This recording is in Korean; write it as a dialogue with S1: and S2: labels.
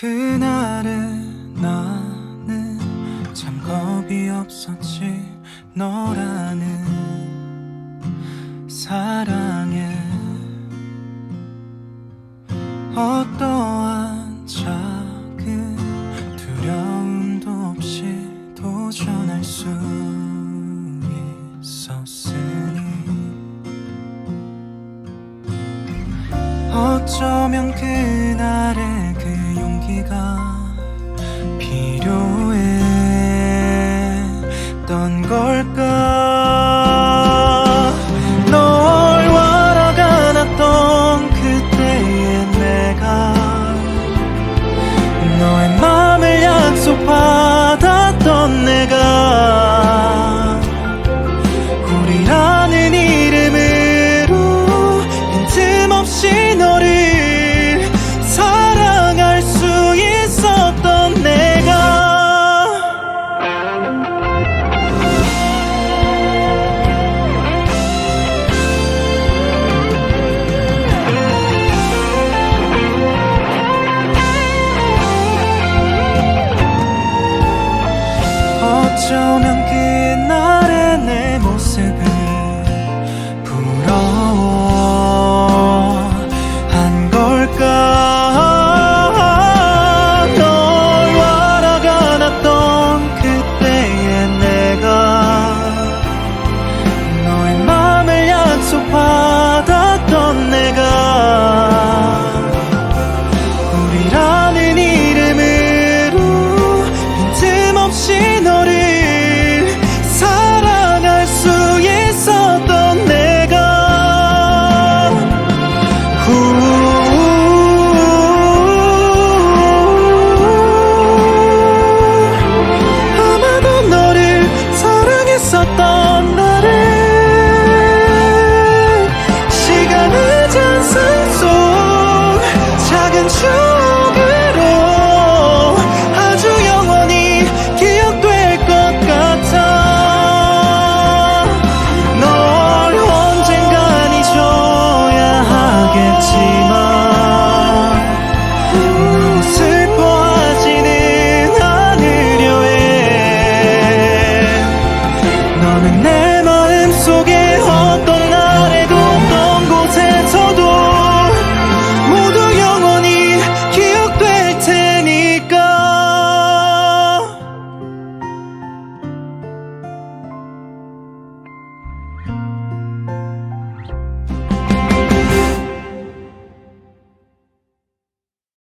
S1: 그날은 나는 참 겁이 없었지 너라는 사랑에. 어떠한 작은 두려움도 없이 도전할 수 있었으니. 어쩌면 그날에 gone. 照亮